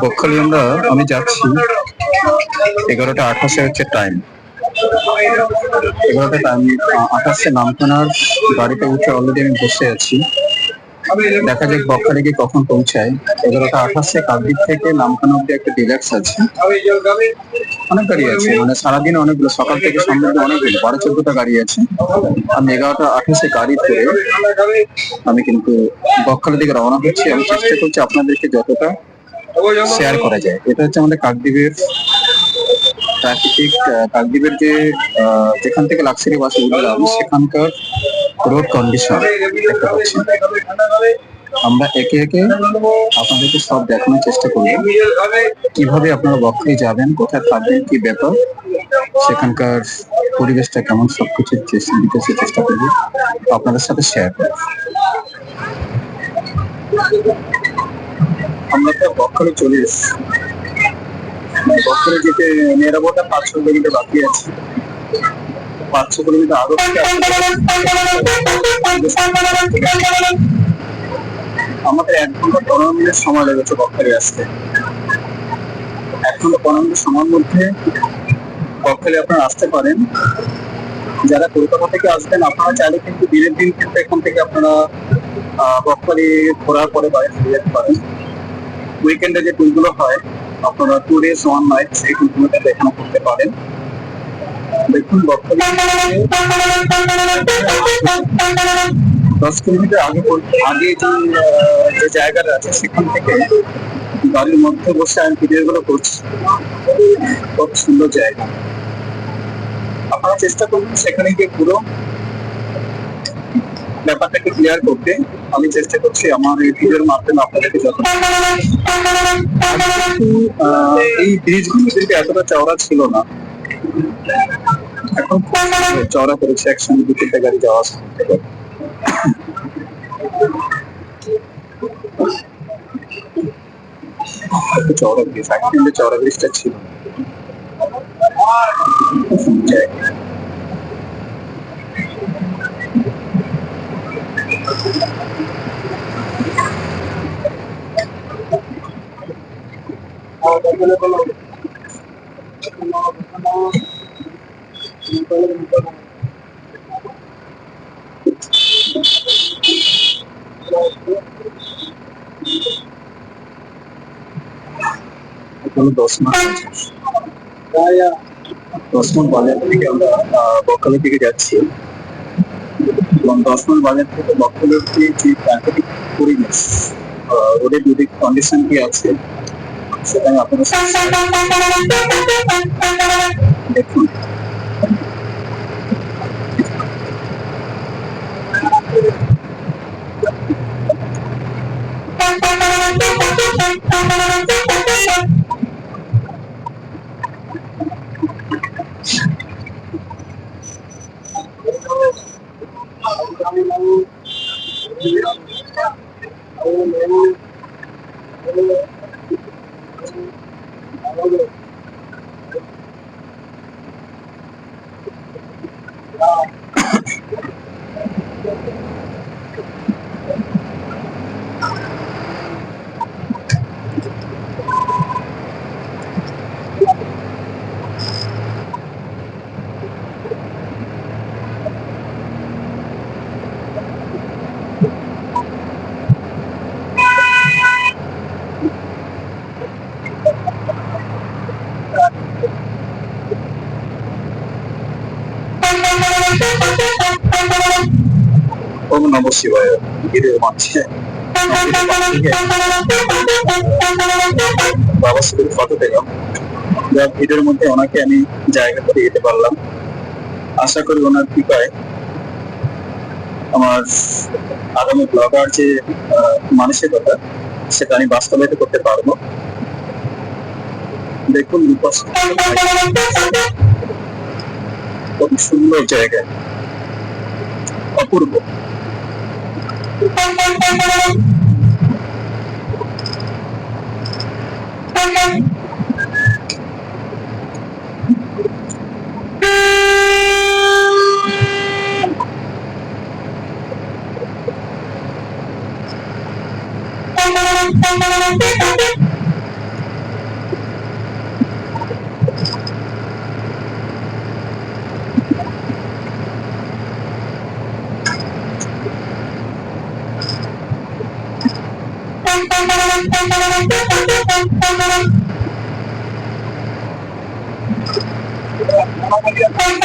বকখালি আমরা আমি যাচ্ছি এগারোটা আঠাশে হচ্ছে টাইম এগারোটা টাইম আঠাশে নামখানার গাড়িতে উঠে অলরেডি আমি বসে আছি। দেখা যাক বকখালি গিয়ে কখন পৌঁছায়। এগারোটা আঠাশে কাকদ্বীপ থেকে নামখানা অব্দি একটা ডিলাক্স আছে। অনেক গাড়ি আছে মানে সারাদিন অনেকগুলো, সকাল থেকে সন্ধ্যা অনেকগুলো, বারো চোদ্দটা গাড়ি আছে। আমি এগারোটা আঠাশে গাড়ি ধরে আমি কিন্তু বকখালির দিকে রওনা হচ্ছি। আমি চেষ্টা করছি আপনাদেরকে যতটা শেয়ার করা যায়। এটা হচ্ছে আমাদের কাকদ্বীপের প্রাকৃতিক কাকদ্বীপের যে যেখান থেকে লাক্সারি বাসে উঠলাম সেখানকার রোড কন্ডিশন দেখতে আমরা একে একে আপনাদেরকে সব দেখানোর চেষ্টা করব। কীভাবে আপনারা বকখালি যাবেন, কোথায় থাকবেন কি ব্যাপার, সেখানকার পরিবেশটা কেমন, সবকিছু বিকাশের চেষ্টা করব। আপনাদের সাথে শেয়ার করব। আমরা তো বকখালি চলে এসেছি। বকখালি যেতে নিরাপত্তা পাঁচ ছ কিলোমিটার বাকি আছে। পাঁচ ছ কিলোমিটার আরও আমাদের এক ঘণ্টা পনেরো মিনিট সময় লেগেছে বকখালি আসতে। এক ঘণ্টা পনেরো মিনিট সময়ের মধ্যে বকখালি আপনারা আসতে পারেন। যারা কলকাতা থেকে আসবেন আপনারা চাইলে কিন্তু দিনের দিন কিন্তু এখান থেকে আপনারা আহ, বকখালি ঘোরার পরে বাড়ি ফিরে যেতে পারেন। উইকেন্ডে যে টুরগুলো হয় আপনারা টু ডেজ ওয়ান নাইট সেই টুরগুলোতে এখানে করতে পারেন। দেখুন দশ কিলোমিটার আগে আগে যে জায়গাটা আছে, সেখান থেকে গাড়ির মধ্যে বসে আমি ভিডিও গুলো করছি। খুব সুন্দর জায়গা। আপনারা চেষ্টা করুন সেখানে গিয়ে পুরো ব্যাপারটাকে ক্লিয়ার করতে। আমি চেষ্টা করছি আমার এই ভিডিওর মাধ্যমে আপনাদেরকে যত এই ব্রিজগুলো কিন্তু এতটা চওড়া ছিল না। এখন খুব চওড়া করেছে একসঙ্গে দু তিনটা গাড়ি যাওয়া আসা করতে পারে। একটু চওড়া ব্রিজ আগে কিন্তু চওড়া ব্রিজটা ছিল না। খুব সুন্দর জায়গা। এখনও দশ মাস আছে দশ মাস বাজার থেকে আমরা আহ, বকখালি যাচ্ছি এবং দশ মাস বাজার থেকে বকখালির যে যে প্রাকৃতিক পরিবেশ আহ, রোডের দুদিক কন্ডিশন কি আছে সেটা আপনাদের। দেখুন Thank you. গিরির মাঝে বাবার সাথে ফটো মধ্যে ওনাকে আমি জায়গা করে যেতে পারলাম আশা করি ওনার কৃপায় আমার আগামী ব্লগার যে মানসিকতা সেটা আমি বাস্তবায়িত করতে পারব দেখুন কত সুন্দর জায়গা অপূর্ব Thank you.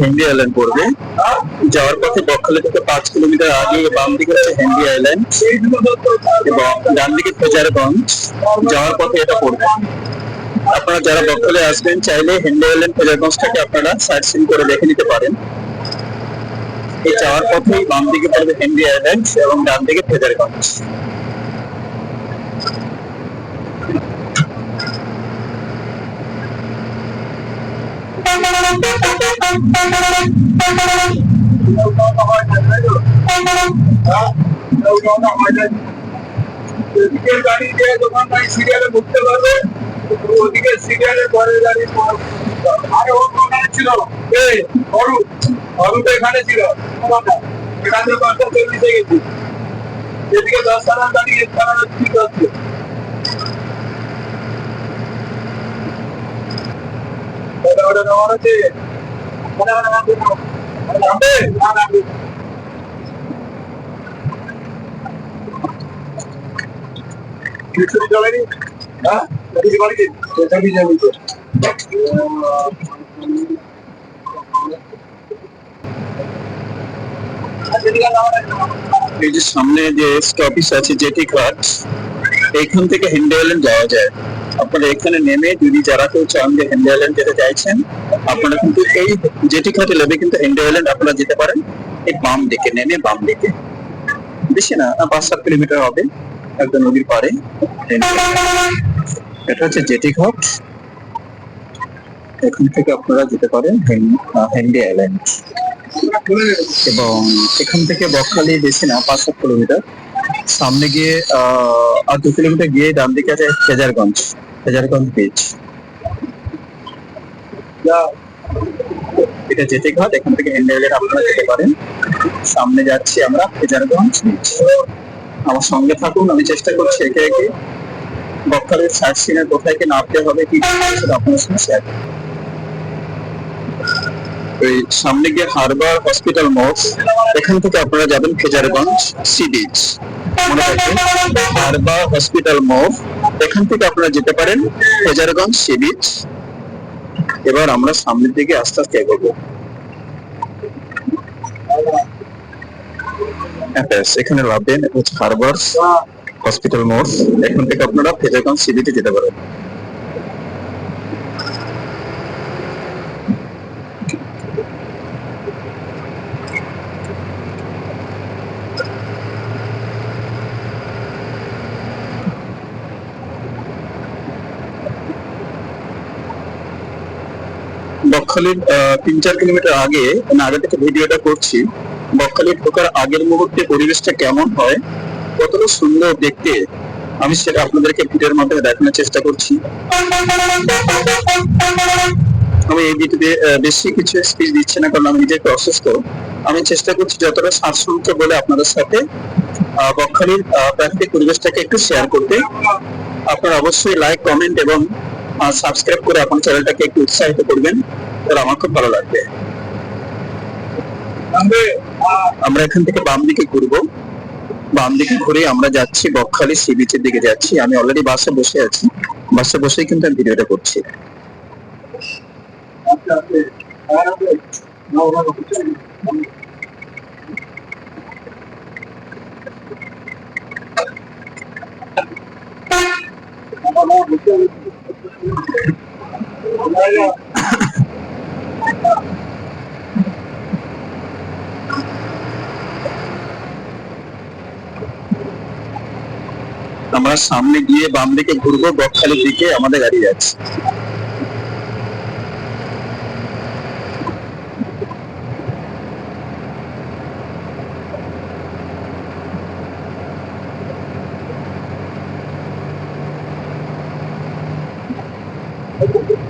হেন্ডি আইল্যান্ড পড়বে। যাওয়ার পথে বকখালি থেকে পাঁচ কিলোমিটার আগে বাম দিকে হচ্ছে হেন্ডি আইল্যান্ড এবং ডান দিকে ফেজারগঞ্জ যাওয়ার পথে এটা পড়বে। আপনারা যারা বকখালি আসবেন, চাইলে হেন্ডি আইল্যান্ড ফেজারগঞ্জটাকে আপনারা সাইট সিন করে দেখে নিতে পারেন। এই যাওয়ার পথেই বাম দিকে পড়বে হেন্ডি আইল্যান্ড এবং ডান দিকে ফেজারগঞ্জ সিরিয়ালে ঢুকতে পারবে ওদিকে সিরিয়ালে ছিল এখানে ছিল এখান থেকে দশটা চল্লিশে গেছি এদিকে ঠিক হচ্ছে ওটা ওটা নেওয়ার আছে ওটা ওটা নামবে না। ওটা নামবে? না নামবে কিছু চলেনি হ্যাঁ কিছু করেনি সেটা কি জানি তো এই যে সামনে যে স্টপিস আছে জেটি ঘাট এইখান থেকে হেন্ডি আইল্যান্ড যাওয়া যায় আপনারা এখানে নেমে যদি যারা কেউ চান যে হেন্ডি আইল্যান্ড যেতে চাইছেন আপনারা কিন্তু এই জেটি ঘাটে নেমে কিন্তু হেন্ডি আইল্যান্ড আপনারা যেতে পারেন। এই বাম দিকে নেমে বাম দিকে। বেশি না পাঁচ সাত কিলোমিটার হবে একদম নদীর পাড়ে। এটা হচ্ছে জেটি ঘাট। এখান থেকে আপনারা যেতে পারেন হেন্ডি আইল্যান্ড এবং এখান থেকে বকখালি বেশি না পাঁচ সাত কিলোমিটার। সামনে গিয়ে আহ, আর দু কিলোমিটার গিয়ে ডান দিকে আছে ফেজারগঞ্জ ফেজারগঞ্জ বিচ এটা যেতে ঘাট এখান থেকে হ্যান্ডেলের আপনারা যেতে পারেন। সামনে যাচ্ছি আমরা হেজারগঞ্জ বিচ আমার সঙ্গে থাকুন, আমি চেষ্টা করছি একে একে। বক্তারের সার্চ সিনের কোথায় কি নামতে হবে, কি আপনার সঙ্গে শেয়ার ওই সামনে গিয়ে হারবার হসপিটাল মোড় এখান থেকে আপনারা যাবেন ফেজারগঞ্জ সি বিচ মনে রাখবেন, হারবার হসপিটাল মোড় এখান থেকে আপনারা যেতে পারেন ফেজারগঞ্জ সি বিচ এবার আমরা সামনের দিকে আস্তে আস্তে এগোবো। এখানে লাভবেন হচ্ছে হারবার হসপিটাল মোড় এখান থেকে আপনারা ফেজারগঞ্জ সি বিচে যেতে পারেন। বকখালির তিন চার কিলোমিটার আগে আগে থেকে ভিডিওটা করছি, বকখালি ঢোকার আগের মুহূর্তে পরিবেশটা কেমন হয়, কতটা সুন্দর দেখতে, আমি সেটা আপনাদেরকে ভিডিওর মাধ্যমে দেখানোর চেষ্টা করছি। আমি এই ভিডিওতে বেশি কিছু স্পিচ দিচ্ছি না, কারণ আমি নিজে একটু অসুস্থ। আমি চেষ্টা করছি যতটা শ্বাসমুখে বলে আপনাদের সাথে বকখালির প্রাকৃতিক পরিবেশটাকে একটু শেয়ার করতে। আপনারা অবশ্যই লাইক কমেন্ট এবং সাবস্ক্রাইব করে আপনার চ্যানেলটাকে একটু উৎসাহিত করবেন। তাহলে আমার ভালো লাগবে। আমরা এখান থেকে বাম দিকে ঘুরবো। বাম দিকে ঘুরে আমরা যাচ্ছি বকখালি, সি বিচের দিকে যাচ্ছি। আমি অলরেডি বাসে বসে আছি। বাসে বসেই কিন্তু আমি ভিডিওটা করছি। আস্তে আমরা সামনে গিয়ে বাম দিকে ঘুরবো বকখালির দিকে আমাদের গাড়ি যাচ্ছে Thank you.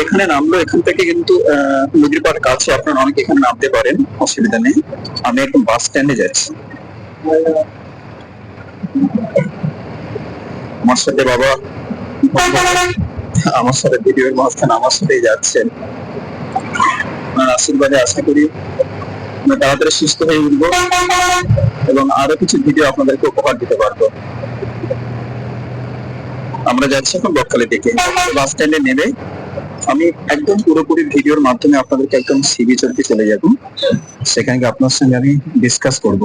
এখানে নামলো এখান থেকে কিন্তু আহ, নদীর পাড় কাছে আপনারা অনেকে এখানে নামতে পারেন অসুবিধা নেই। আমি এখন বাস স্ট্যান্ডে যাচ্ছি। আমার সাথে বাবা আমার সাথে ভিডিওর আমার সাথেই যাচ্ছেন। আপনার আশীর্বাদে আশা করি তাড়াতাড়ি সুস্থ হয়ে উঠবো এবং আরও কিছু ভিডিও আপনাদেরকে উপহার দিতে পারব। আমরা যাচ্ছি এখন বকখালি থেকে। বাস স্ট্যান্ডে নেমে আমি একদম পুরোপুরি ভিডিওর মাধ্যমে আপনাদেরকে একদম সিবি চলতে চলে যাব। সেখানে আপনার সঙ্গে আমি ডিসকাস করব।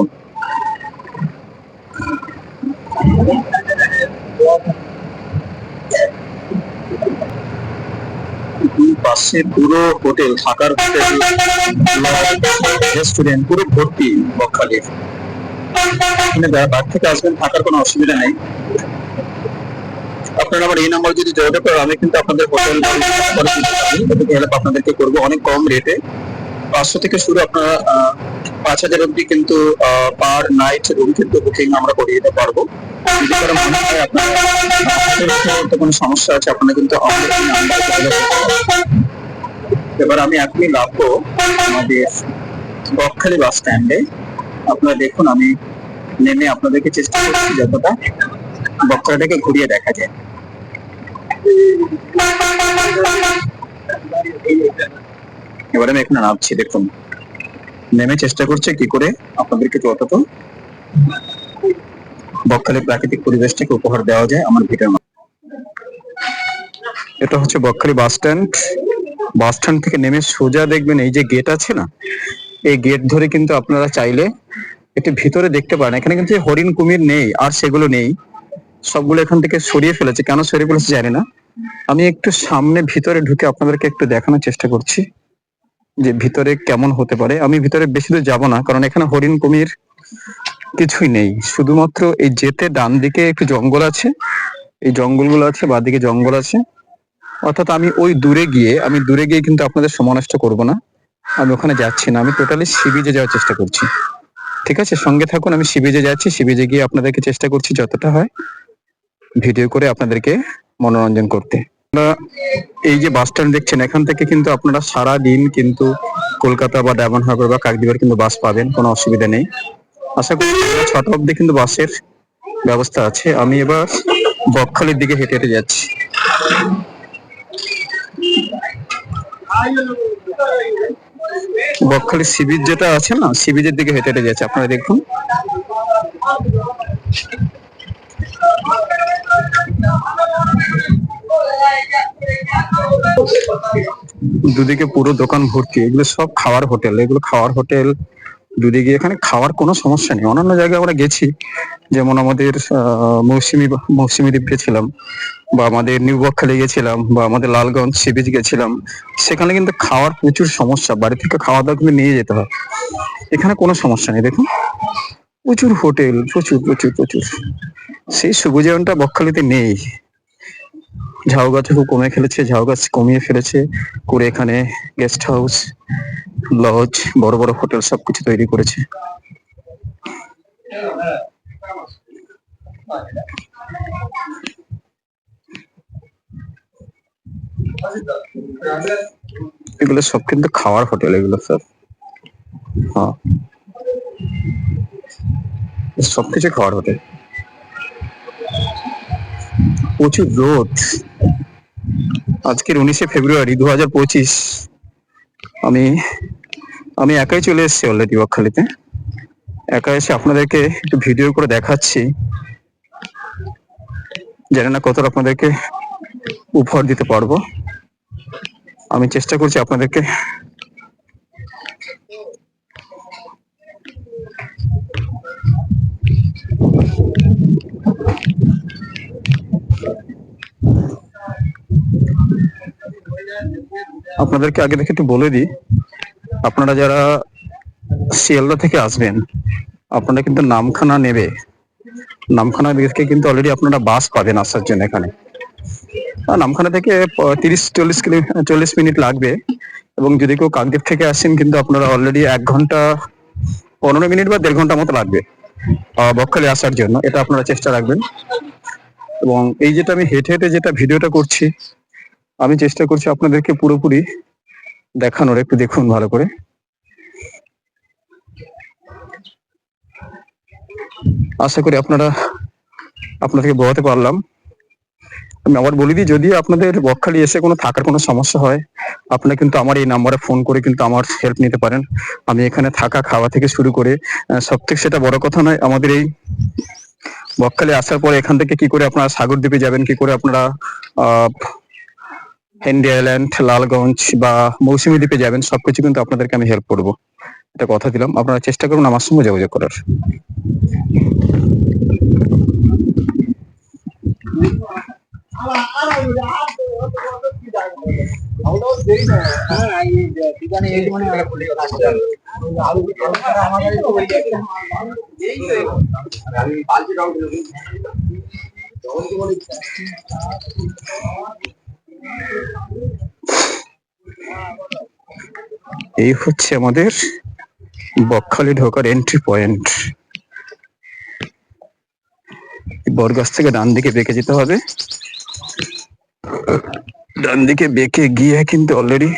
পাশে পুরো হোটেল থাকার রেস্টুরেন্ট পুরো ভর্তি বকখালির। যারা বাইরে থেকে আসবেন, থাকার কোনো অসুবিধা নেই। আপনারা আমার এই নাম্বার যদি যোগাযোগ করেন আমি কিন্তু আপনাদের হোটেল হেল্প আপনাদেরকে করব অনেক কম রেটে পাঁচশো থেকে শুরু আপনারা পাঁচ হাজার অব্দি কিন্তু পার নাইট রুম কিন্তু বুকিং আমরা করিয়ে দিতে পারব। কোনো সমস্যা আছে আপনারা কিন্তু। এবার আমি এখনই নামবো আমাদের বকখালি বাস স্ট্যান্ডে আপনারা দেখুন আমি নেমে আপনাদেরকে চেষ্টা করছি যতটা বকখালিটাকে ঘুরিয়ে দেখা যায়। এবারে আমি এখানে নামছি, দেখুন। নেমে চেষ্টা করছে কি করে আপনাদেরকে যতটা বকখালির প্রাকৃতিক পরিবেশটাকে উপহার দেওয়া যায় আমার ভিডিওর। এটা হচ্ছে Bakkhali bus stand. Bus stand থেকে নেমে সোজা দেখবেন এই যে গেট আছে না, এই গেট ধরে কিন্তু আপনারা চাইলে একটু ভিতরে দেখতে পারেন। এখানে কিন্তু হরিণ কুমির নেই, আর সেগুলো নেই। সবগুলো এখান থেকে সরিয়ে ফেলেছে। কেন সরিয়ে ফেলেছে জানি না। আমি একটু সামনে ভিতরে ঢুকে আপনাদেরকে একটু দেখানোর চেষ্টা করছি যে ভিতরে কেমন হতে পারে। আমি ভিতরে বেশি দূর যাব না, কারণ এখানে হরিণ কুমির কিছুই নেই। শুধুমাত্র এই যেতে ডান দিকে একটু জঙ্গল আছে। এই জঙ্গলগুলো আছে বাদিকে জঙ্গল আছে। অর্থাৎ আমি ওই দূরে গিয়ে, আমি দূরে গিয়ে কিন্তু আপনাদের সময় নষ্ট করব না। আমি ওখানে যাচ্ছি না। আমি টোটালি সিবিজে যাওয়ার চেষ্টা করছি। ঠিক আছে? সঙ্গে থাকুন, আমি সিবিজে যাচ্ছি। সিবিজে গিয়ে আপনাদেরকে চেষ্টা করছি যতটা হয়। ভিডিও করে আপনাদেরকে মনোরঞ্জন করতে। এই যে বাস স্ট্যান্ড দেখছেন, এখান থেকে কিন্তু আপনারা সারা দিন কিন্তু কলকাতা বা ডায়মন্ড হারবার বা কাকদ্বীপের কিন্তু বাস পাবেন, কোনো অসুবিধা নেই। আশা করি ছটা অবধি কিন্তু বাসের ব্যবস্থা আছে। আমি এবার বকখালির দিকে হেঁটে হেঁটে যাচ্ছি। বকখালি সিবিজ যেটা আছে না সিবিজের দিকে হেঁটে হেঁটে যাচ্ছে। আপনারা দেখুন। দুদিকে পুরো দোকান ভর্তি, এগুলো সব খাওয়ার হোটেল, এগুলো খাওয়ার হোটেল। দুদিকে এখানে খাওয়ার কোনো সমস্যা নেই। অন্যান্য জায়গায় আমরা গেছি, যেমন আমাদের মৌসুমি মৌসুমি দ্বীপ গেছিলাম, বা আমাদের নিউ বকখালি গেছিলাম, বা আমাদের লালগঞ্জ সি বিচ গেছিলাম। সেখানে কিন্তু খাওয়ার প্রচুর সমস্যা, বাড়ি থেকে খাওয়া দাওয়া কিন্তু নিয়ে যেতে হয়। এখানে কোনো সমস্যা নেই, দেখুন। প্রচুর হোটেল, প্রচুর প্রচুর প্রচুর। সেই সবুজায়নটা বকখালিতে নেই। ঝাউ গাছ খুব কমে ফেলেছে ঝাউ গাছ কমিয়ে ফেলেছে। করে এখানে গেস্ট হাউস লজ বড় বড় হোটেল সবকিছু তৈরি করেছে। এগুলো সব কিন্তু খাওয়ার হোটেল এগুলো সব হ্যাঁ। সবকিছু খাওয়ার হোটেল প্রচুর রোদ আজকের উনিশে ফেব্রুয়ারি দু হাজার পঁচিশ। আমি আমি একাই চলে এসেছি অলরেডি বকখালিতে। একা এসে আপনাদেরকে একটু ভিডিও করে দেখাচ্ছি। জানি না কতটা আপনাদেরকে উপহার দিতে পারব। আমি চেষ্টা করছি আপনাদেরকে আপনাদেরকে আগে থেকে একটু বলে দিই, আপনারা যারা শিয়ালদা থেকে আসবেন, আপনারা কিন্তু নামখানা নেবে। নামখানা থেকে কিন্তু অলরেডি আপনারা বাস পাবেন আসার জন্য এখানে। নামখানা থেকে তিরিশ, চল্লিশ কিলো, চল্লিশ মিনিট লাগবে। এবং যদি কেউ কাকদ্বীপ থেকে আসেন, কিন্তু আপনারা অলরেডি এক ঘণ্টা, পনেরো মিনিট বা দেড় ঘণ্টা মতো লাগবে বকখালি আসার জন্য। এটা আপনারা চেষ্টা রাখবেন। এবং এই যেটা আমি হেঁটে হেঁটে যেটা ভিডিওটা করছি আমি চেষ্টা করছি আপনাদেরকে পুরোপুরি দেখানোর, একটু দেখুন ভালো করে। আশা করি আপনারা, আপনাদেরকে বোঝাতে পারলাম। আমি আবার বলি দিই, যদি আপনাদের বকখালি এসে কোনো থাকার কোনো সমস্যা হয়, আপনারা কিন্তু আমার এই নাম্বারে ফোন করে কিন্তু আমার হেল্প নিতে পারেন। আমি এখানে থাকা, খাওয়া থেকে শুরু করে সব থেকে সেটা বড় কথা নয়, আমাদের এই বকখালি আসার পরে এখান থেকে কি করে আপনারা সাগর দ্বীপে যাবেন, কি করে আপনারা হেন্ডি আইল্যান্ড লালগঞ্জ বা মৌসুমী দ্বীপে যাবেন, সবকিছু কিন্তু আপনাদেরকে আমি হেল্প করব। এটা কথা দিলাম, আপনারা চেষ্টা করুন আমার সঙ্গে যোগাযোগ করার। এই হচ্ছে আমাদের বকখালি ঢোকার এন্ট্রি পয়েন্ট বরগাছ থেকে ডান দিকে বেঁকে যেতে হবে। ডান দিকে বেঁকে গিয়ে কিন্তু অলরেডি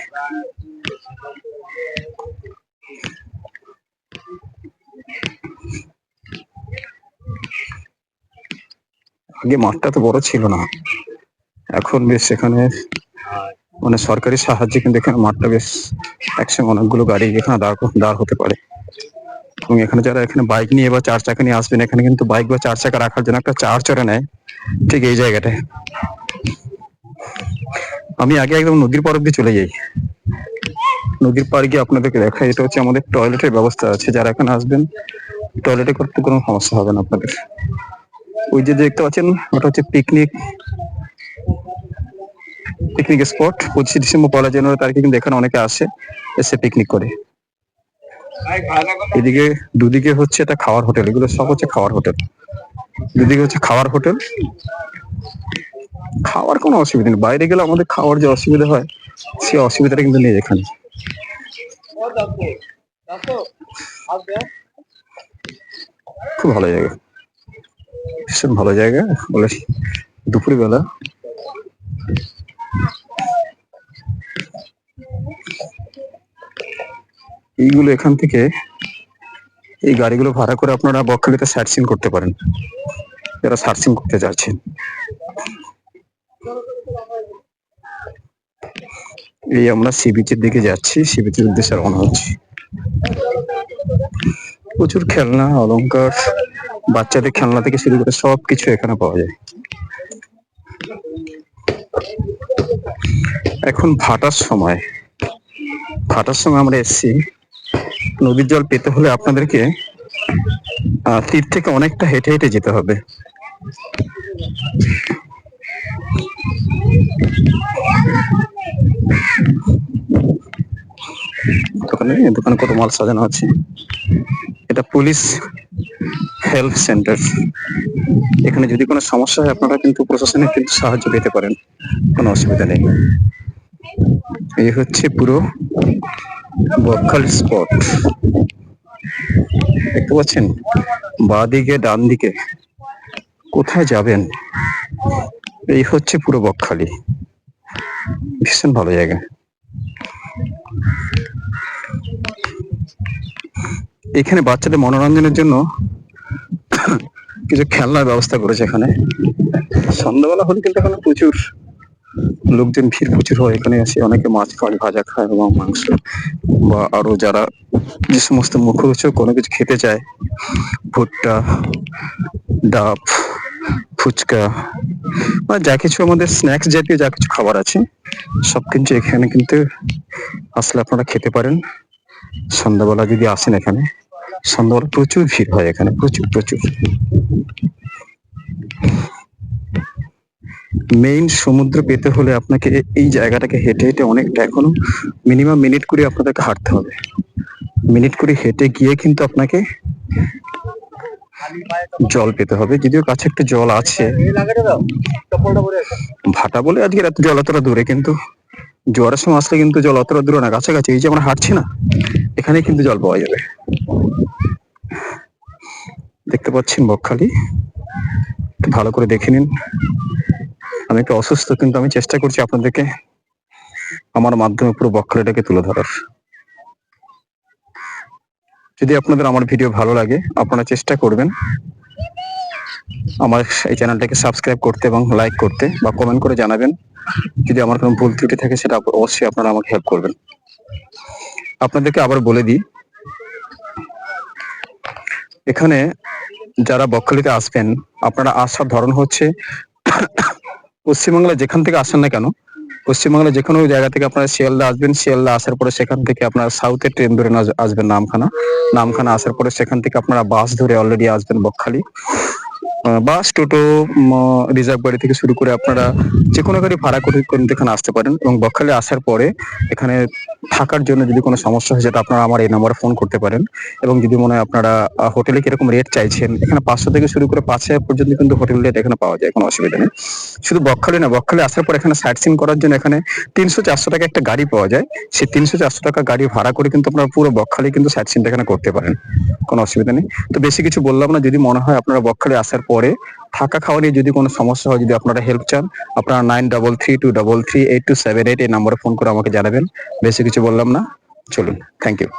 আগে মাঠটা তো বড় ছিল না। এখন বেশ এখানে মানে সরকারি সাহায্যে কিন্তু এখানে মাঠটা বেশ একসঙ্গে অনেকগুলো গাড়ি এখানে দাঁড় দাঁড় হতে পারে। এবং এখানে যারা এখানে বাইক নিয়ে বা চার চাকা নিয়ে আসবেন, এখানে কিন্তু বাইক বা চার চাকা রাখার জন্য একটা চার চড়ে নেয়। ঠিক এই জায়গাটায়। আমি আগে একদম নদীর পাড় অব্দি চলে যাই। নদীর পার গিয়ে আপনাদেরকে দেখাই, এটা হচ্ছে আমাদের টয়লেটের ব্যবস্থা আছে। যারা এখানে আসবেন টয়লেটে করতে কোনো সমস্যা হবে না আপনাদের। ওই যে দেখতে পাচ্ছেন, ওটা হচ্ছে পিকনিক পিকনিক স্পট পঁচিশে ডিসেম্বর পয়লা জানুয়ারি তারিখে কিন্তু এখানে অনেকে আসে, এসে পিকনিক করে। এদিকে দুদিকে হচ্ছে এটা খাওয়ার হোটেল, এগুলো সব হচ্ছে খাওয়ার হোটেল। দুদিকে হচ্ছে খাওয়ার হোটেল। খাওয়ার কোনো অসুবিধা নেই, বাইরে গেলে আমাদের খাওয়ার যে অসুবিধা হয়, সে অসুবিধাটা কিন্তু নেই এখানে। খুব ভালো জায়গা। ভীষণ ভালো জায়গা বলে দুপুর এইগুলো এখান থেকে এই গাড়িগুলো ভাড়া করে আপনারা বকখালিতে সার্চিং করতে পারেন। যারা সার্চিং করতে যাচ্ছেন। এই আমরা সি বিচের দিকে যাচ্ছি সি বিচের উদ্দেশ্যে রওনা হচ্ছি। প্রচুর খেলনা, অলংকার, বাচ্চাদের খেলনা থেকে শুরু করে সব কিছু এখানে পাওয়া যায়। এখন ভাটার সময়। ভাটার সময় আমরা এসেছি। নদীর জল পেতে হলে আপনাদেরকে তীর থেকে অনেকটা হেঁটে হেঁটে যেতে হবে। দোকানে দোকানে কত মাল সাজানো আছে। এটা পুলিশ হেল্প সেন্টার। এখানে যদি কোনো সমস্যা হয়, আপনারা কিন্তু প্রশাসনের কিন্তু সাহায্য পেতে পারেন। কোনো অসুবিধা নেই। এই হচ্ছে পুরো বকখাল স্পট দেখতে পাচ্ছেন? বাঁ দিকে ডান দিকে কোথায় যাবেন? এই হচ্ছে পুরো বকখালি। ভীষণ ভালো জায়গা। এখানে বাচ্চাদের মনোরঞ্জনের জন্য কিছু খেলনার ব্যবস্থা করেছে এখানে। সন্ধ্যাবেলা হলে কিন্তু এখানে প্রচুর লোকজন ভিড় প্রচুর হয়, এখানে এসে অনেকে মাছ খায়, ভাজা খায় এবং মাংস বা আরও যারা যে সমস্ত মুখরোচক কোনো কিছু খেতে চায়, ভুট্টা, ডাব, ফুচকা বা যা কিছু আমাদের স্ন্যাক্স জাতীয় যা কিছু খাবার আছে, সব কিছু এখানে কিন্তু আসলে আপনারা খেতে পারেন। সন্ধ্যাবেলা যদি আসেন এখানে, সন্ধ্যাবেলা প্রচুর ভিড় হয় এখানে, প্রচুর প্রচুর। মেইন সমুদ্র পেতে হলে আপনাকে এই জায়গাটাকে হেঁটে হেঁটে অনেকটা এখনও মিনিমাম মিনিট করে আপনাদেরকে হাঁটতে হবে। মিনিট করে হেঁটে গিয়ে কিন্তু আপনাকে জল পেতে হবে। যদিও কাছে একটা জল আছে। ভাটা বলে আজকে এত জল অতটা দূরে কিন্তু জোয়ারের সময় আসলে কিন্তু জল অতটা দূরে না, কাছাকাছি। এই যে আমরা হাঁটছি না এখানে কিন্তু জল পাওয়া যাবে। দেখতে পাচ্ছেন বকখালি। ভালো করে দেখে নিন। আমি একটু অসুস্থ, কিন্তু আমি চেষ্টা করছি আপনাদেরকে আমার মাধ্যমে পুরো বকখালিটাকে তুলে ধরার। যদি আপনাদের আমার ভিডিও ভালো লাগে, আপনারা চেষ্টা করবেন আমার এই চ্যানেলটাকে সাবস্ক্রাইব করতে এবং লাইক করতে বা কমেন্ট করে জানাবেন। যদি আমার কোনো ভুল ত্রুটি থাকে, সেটা অবশ্যই আপনারা আমাকে হেল্প করবেন। আপনাদেরকে আবার বলে দিই, এখানে যারা বকখালিতে আসবেন, আপনারা আসার ধরন হচ্ছে পশ্চিমবাংলা যেখান থেকে আসেন না কেন পশ্চিমবাংলা যে কোনো জায়গা থেকে আপনারা শিয়ালদা আসবেন, শিয়ালদা আসার পরে সেখান থেকে আপনারা সাউথের ট্রেন ধরে আসবেন নামখানা। নামখানা আসার পরে সেখান থেকে আপনারা বাস ধরে অলরেডি আসবেন বকখালি। বাস টোটো রিজার্ভ গাড়ি থেকে শুরু করে আপনারা যে কোনো গাড়ি ভাড়া করে এখানে আসতে পারেন এবং বকখালি আসার পরে এখানে থাকার জন্য যদি কোনো সমস্যা হয়, সেটা আপনারা আমার এই নম্বরে ফোন করতে পারেন। এবং যদি মনে হয় আপনারা হোটেলে কীরকম রেট চাইছেন, এখানে পাঁচশো থেকে শুরু করে পাঁচ হাজার পর্যন্ত কিন্তু হোটেল রেট এখানে পাওয়া যায়, কোনো অসুবিধা নেই। শুধু বকখালি না, বকখালি আসার পর এখানে সাইট সিন করার জন্য এখানে তিনশো চারশো টাকা একটা গাড়ি পাওয়া যায়। সেই তিনশো চারশো টাকা গাড়ি ভাড়া করে কিন্তু আপনারা পুরো বকখালি কিন্তু সাইট সিনটা এখানে করতে পারেন, কোনো অসুবিধা নেই। তো বেশি কিছু বললাম না, যদি মনে হয় আপনারা বকখালি আসার পরে থাকা খাওয়া নিয়ে যদি কোনো সমস্যা হয়, যদি আপনারা হেল্প চান, আপনারা nine double three two double three eight two seven eight এই নম্বরে ফোন করে আমাকে জানাবেন। বেশি কিছু বললাম না। চলুন থ্যাংক ইউ